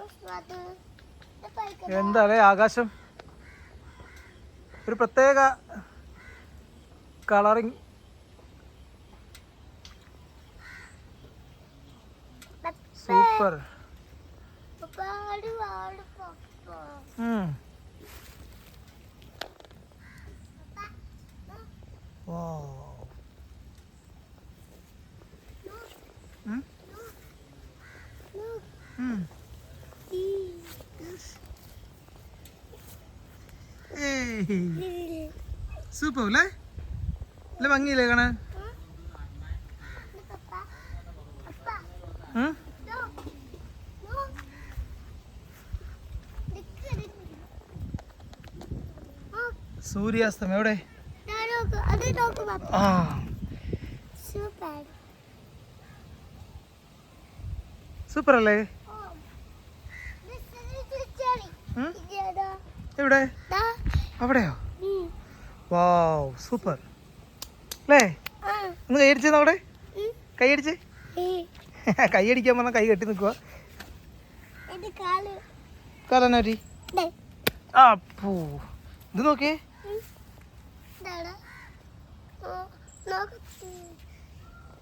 അത് ഇത് കഴിക്കണം. എന്താ അല്ലേ ആകാശം ഒരു പ്രത്യേക കളറിങ് പപ്പ. സൂപ്പർ പപ്പ, Super അല്ലേ? അല്ല ഭംഗിയില്ലേ കാണാൻ? സൂര്യാസ്തമയം എവിടെ. ആ. സൂപ്പർ അല്ലേ. എവിടെ. അവിടെയോ? Wow super. അല്ലേ. ഒന്ന് കൈയടിച്ചേ അവിടെ. കൈയടിച്ച്. കൈയടിക്കാൻ പറഞ്ഞാൽ കൈ കെട്ടി നിൽക്കുക ഇത് അപ്പൂ ഇത് നോക്കിയേ. നോക്ക്.